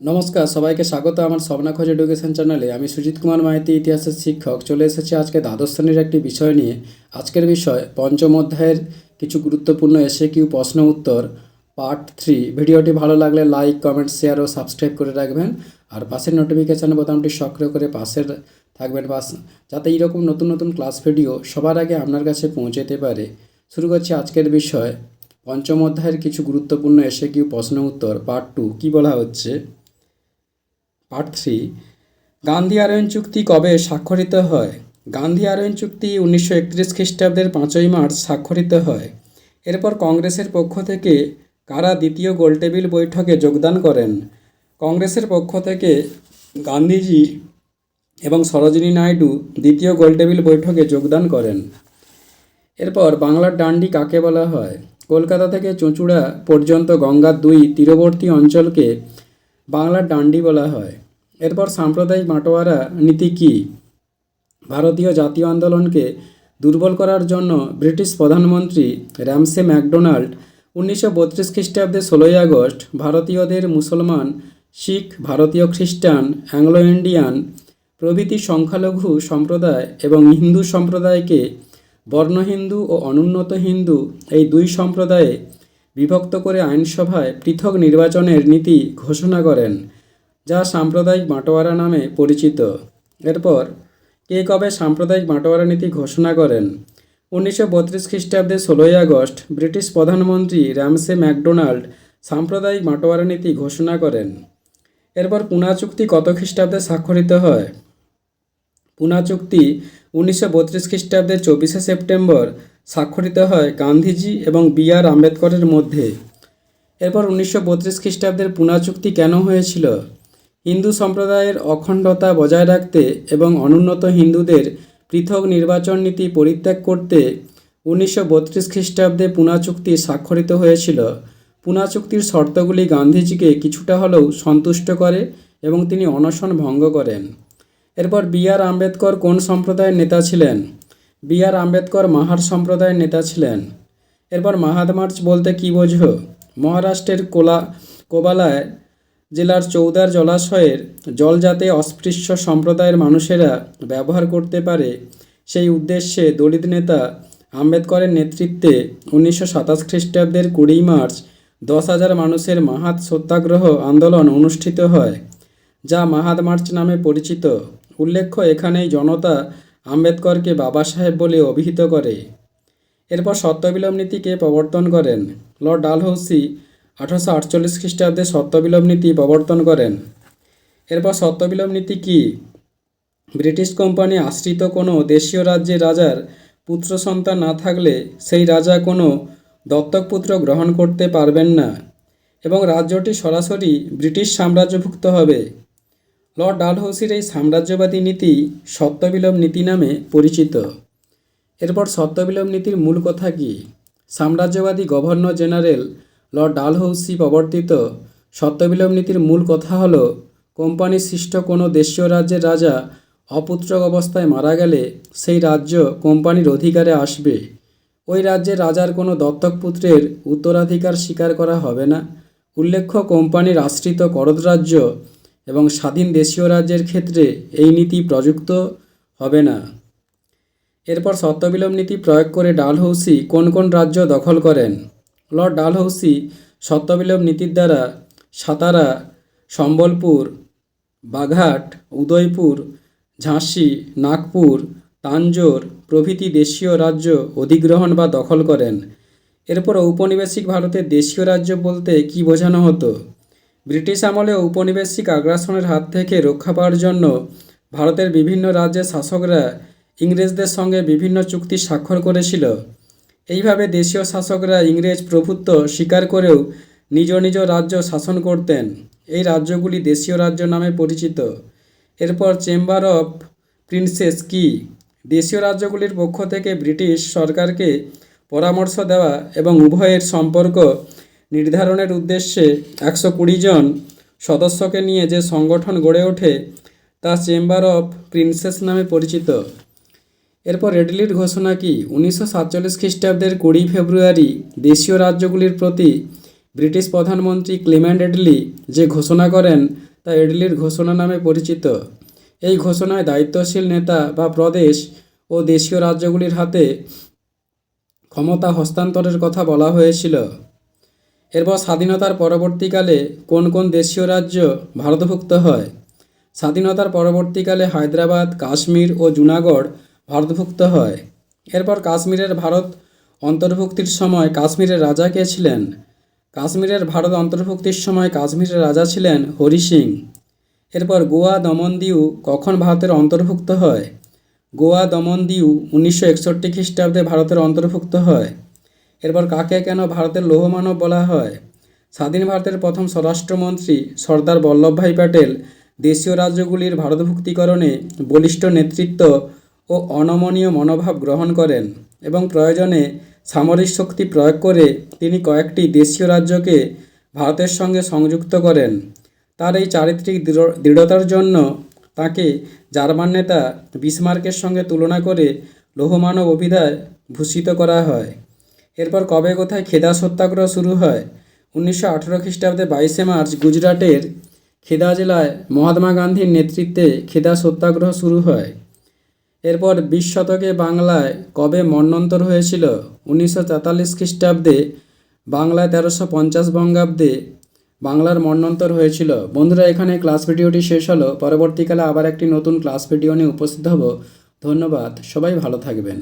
নমস্কার, সবাইকে স্বাগত আমার স্বপ্না খোঁজ এডুকেশন চ্যানেলে। আমি সুজিত কুমার মাইতি, ইতিহাসের শিক্ষক। চলে এসেছি আজকে দ্বাদশ শ্রেণির একটি বিষয় নিয়ে। আজকের বিষয়, পঞ্চম অধ্যায়ের কিছু গুরুত্বপূর্ণ এসে কিউ প্রশ্ন উত্তর পার্ট থ্রি ভিডিওটি ভালো লাগলে লাইক কমেন্ট শেয়ার ও সাবস্ক্রাইব করে রাখবেন। আর পাশের নোটিফিকেশান বোতামটি সক্রিয় করে পাশের থাকবেন পাশ যাতে এইরকম নতুন নতুন ক্লাস ভিডিও সবার আগে আপনার কাছে পৌঁছতে পারে। শুরু করছি আজকের বিষয়, পঞ্চম অধ্যায়ের কিছু গুরুত্বপূর্ণ এসে কিউ প্রশ্ন উত্তর পার্ট টু কী বলা হচ্ছে? Part three. গান্ধী আরয়ন চুক্তি কবে স্বাক্ষরিত হয়? গান্ধী আরয়ন চুক্তি উনিশশো একত্রিশ খ্রিস্টাব্দের পাঁচই মার্চ স্বাক্ষরিত হয়। এরপর কংগ্রেসের পক্ষ থেকে কারা দ্বিতীয় গোলটেবিল বৈঠকে যোগদান করেন? কংগ্রেসের পক্ষ থেকে গান্ধীজি এবং সরোজিনী নাইডু দ্বিতীয় গোলটেবিল বৈঠকে যোগদান করেন। এরপর বাংলার ডান্ডি কাকে বলা হয়? কলকাতা থেকে চুঁচুড়া পর্যন্ত গঙ্গার দুই তীরবর্তী অঞ্চলকে বাংলার ডান্ডি বলা হয়। এরপর সাম্প্রদায়িক মাটোয়ারা নীতি কী? ভারতীয় জাতীয় আন্দোলনকে দুর্বল করার জন্য ব্রিটিশ প্রধানমন্ত্রী র্যামসে ম্যাকডোনাল্ড উনিশশো বত্রিশ খ্রিস্টাব্দে ষোলোই আগস্ট ভারতীয়দের মুসলমান, শিখ, ভারতীয় খ্রিস্টান, অ্যাংলো ইন্ডিয়ান, প্রভৃতি সংখ্যালঘু সম্প্রদায় এবং হিন্দু সম্প্রদায়কে বর্ণ হিন্দু ও অনুন্নত হিন্দু এই দুই সম্প্রদায়ে বিভক্ত করে আইনসভায় পৃথক নির্বাচনের নীতি ঘোষণা করেন, যা সাম্প্রদায়িক বাটোয়ারা নামে পরিচিত। এরপর, কে কবে সাম্প্রদায়িক বাটোয়ারা নীতি ঘোষণা করেন? উনিশশো বত্রিশ খ্রিস্টাব্দে ষোলোই আগস্ট ব্রিটিশ প্রধানমন্ত্রী র্যামসে ম্যাকডোনাল্ড সাম্প্রদায়িক বাটোয়ারা নীতি ঘোষণা করেন। এরপর পুনা চুক্তি কত খ্রিস্টাব্দে স্বাক্ষরিত হয়? পুনা চুক্তি উনিশশো বত্রিশ খ্রিস্টাব্দের চব্বিশে সেপ্টেম্বর স্বাক্ষরিত হয় গান্ধীজি এবং বি আর আম্বেদকরের মধ্যে। এরপর উনিশশো বত্রিশ খ্রিস্টাব্দের পুনা চুক্তি কেন হয়েছিল? হিন্দু সম্প্রদায়ের অখণ্ডতা বজায় রাখতে এবং অনুন্নত হিন্দুদের পৃথক নির্বাচন নীতি পরিত্যাগ করতে উনিশশো বত্রিশ খ্রিস্টাব্দে পুনা চুক্তি স্বাক্ষরিত হয়েছিল। পুনা চুক্তির শর্তগুলি গান্ধীজিকে কিছুটা হলেও সন্তুষ্ট করে এবং তিনি অনশন ভঙ্গ করেন। এরপর বি আর আম্বেদকর কোন সম্প্রদায়ের নেতা ছিলেন? বি আর আম্বেদকর মাহার সম্প্রদায়ের নেতা ছিলেন। এরপর মাহাদ মার্চ বলতে কী বোঝো? মহারাষ্ট্রের কোলা, কোবালায় জেলার চৌদার জলাশয়ের জল যাতে অস্পৃশ্য সম্প্রদায়ের মানুষেরা ব্যবহার করতে পারে, সেই উদ্দেশ্যে দলিত নেতা আম্বেদকরের নেতৃত্বে উনিশশো সাতাশ খ্রিস্টাব্দের কুড়ি মার্চ দশ হাজার মানুষের মাহাত সত্যাগ্রহ আন্দোলন অনুষ্ঠিত হয়, যা মাহাদ মার্চ নামে পরিচিত। উল্লেখ্য, এখানেই জনতা আম্বেদকরকে বাবা সাহেব বলে অভিহিত করে। এরপর সত্যবিলোম নীতিকে প্রবর্তন করেন। লর্ড ডালহৌসি আঠারোশো আটচল্লিশ খ্রিস্টাব্দে সত্যবিলোম নীতি প্রবর্তন করেন। এরপর সত্যবিলোম নীতি কি? ব্রিটিশ কোম্পানি আশ্রিত কোনো দেশীয় রাজ্যের রাজার পুত্র সন্তান না থাকলে সেই রাজা কোনো দত্তক পুত্র গ্রহণ করতে পারবেন না এবং রাজ্যটি সরাসরি ব্রিটিশ সাম্রাজ্যভুক্ত হবে। লর্ড ডালহৌসির এই সাম্রাজ্যবাদী নীতি সত্যবিলোম নীতি নামে পরিচিত। এরপর সত্যবিলোম নীতির মূল কথা কি? সাম্রাজ্যবাদী গভর্নর জেনারেল লর্ড ডালহৌসি প্রবর্তিত সত্যবিলোম নীতির মূল কথা হল, কোম্পানি সৃষ্ট কোনো দেশীয় রাজ্যের রাজা অপুত্রক অবস্থায় মারা গেলে সেই রাজ্য কোম্পানির অধিকারে আসবে। ওই রাজ্যের রাজার কোনো দত্তক পুত্রের উত্তরাধিকার স্বীকার করা হবে না। উল্লেখ্য, কোম্পানির আশ্রিত করদ রাজ্য এবং স্বাধীন দেশীয় রাজ্যের ক্ষেত্রে এই নীতি প্রযুক্ত হবে না। এরপর সত্যবিলোম নীতি প্রয়োগ করে ডালহৌসি কোন কোন রাজ্য দখল করেন? লর্ড ডালহৌসি সত্যবিলোম নীতির দ্বারা সাতারা, সম্বলপুর, বাঘাট, উদয়পুর, ঝাঁসি, নাগপুর তাঞ্জোর প্রভৃতি দেশীয় রাজ্য অধিগ্রহণ বা দখল করেন। এরপর ঔপনিবেশিক ভারতের দেশীয় রাজ্য বলতে কি বোঝানো হতো? ব্রিটিশ আমলে ঔপনিবেশিক আগ্রাসনের হাত থেকে রক্ষা পাওয়ার জন্য ভারতের বিভিন্ন রাজ্যের শাসকরা ইংরেজদের সঙ্গে বিভিন্ন চুক্তি স্বাক্ষর করেছিল। এইভাবে দেশীয় শাসকরা ইংরেজ প্রভুত্ব স্বীকার করেও নিজ নিজ রাজ্য শাসন করতেন। এই রাজ্যগুলি দেশীয় রাজ্য নামে পরিচিত। এরপর চেম্বার অফ প্রিন্সেস কি দেশীয় রাজ্যগুলির পক্ষ থেকে ব্রিটিশ সরকারকে পরামর্শ দেওয়া এবং উভয়ের সম্পর্ক নির্ধারণের উদ্দেশ্যে একশো কুড়ি জন সদস্যকে নিয়ে যে সংগঠন গড়ে ওঠে তা চেম্বার অফ প্রিন্সেস নামে পরিচিত। এরপর রেডলির ঘোষণা কি? উনিশশো সাতচল্লিশ খ্রিস্টাব্দের কুড়ি ফেব্রুয়ারি দেশীয় রাজ্যগুলির প্রতি ব্রিটিশ প্রধানমন্ত্রী ক্লিমেন্ট এডলি যে ঘোষণা করেন তা এডলির ঘোষণা নামে পরিচিত। এই ঘোষণায় দায়িত্বশীল নেতা বা প্রদেশ ও দেশীয় রাজ্যগুলির হাতে ক্ষমতা হস্তান্তরের কথা বলা হয়েছিল। এরপর স্বাধীনতার পরবর্তীকালে কোন কোন দেশীয় রাজ্য ভারতভুক্ত হয়? স্বাধীনতার পরবর্তীকালে হায়দ্রাবাদ, কাশ্মীর ও জুনাগড় ভারতভুক্ত হয়। এরপর কাশ্মীরের ভারত অন্তর্ভুক্তির সময় কাশ্মীরের রাজা কে ছিলেন? কাশ্মীরের ভারত অন্তর্ভুক্তির সময় কাশ্মীরের রাজা ছিলেন হরি সিং। এরপর গোয়া দমন দিউ কখন ভারতের অন্তর্ভুক্ত হয়? গোয়া দমন দিউ উনিশশো একষট্টি খ্রিস্টাব্দে ভারতের অন্তর্ভুক্ত হয়। এরপর কাকে কেন ভারতের লৌহমানব বলা হয়? স্বাধীন ভারতের প্রথম স্বরাষ্ট্রমন্ত্রী সর্দার বল্লভভাই প্যাটেল দেশীয় রাজ্যগুলির ভারতভুক্তিকরণে বলিষ্ঠ নেতৃত্ব ও অনমনীয় মনোভাব গ্রহণ করেন এবং প্রয়োজনে সামরিক শক্তি প্রয়োগ করে তিনি কয়েকটি দেশীয় রাজ্যকে ভারতের সঙ্গে সংযুক্ত করেন। তার এই চারিত্রিক দৃঢ়- দৃঢ়তার জন্য তাকে জার্মান নেতা বিসমার্কের সঙ্গে তুলনা করে লৌহমানব অভিধায় ভূষিত করা হয়। এরপর কবে কোথায় খেদা সত্যাগ্রহ শুরু হয়? উনিশশো আঠেরো খ্রিস্টাব্দে বাইশে মার্চ গুজরাটের খেদা জেলায় মহাত্মা গান্ধীর নেতৃত্বে খেদা সত্যাগ্রহ শুরু হয়। এরপর বিশ শতকে বাংলায় কবে মন্বন্তর হয়েছিল? উনিশশো তেতাল্লিশ খ্রিস্টাব্দে বাংলায় তেরোশো পঞ্চাশ বঙ্গাব্দে বাংলার মন্বন্তর হয়েছিল। বন্ধুরা, এখানে ক্লাস ভিডিওটি শেষ হলো। পরবর্তীকালে আবার একটি নতুন ক্লাস ভিডিও নিয়ে উপস্থিত হব। ধন্যবাদ। সবাই ভালো থাকবেন।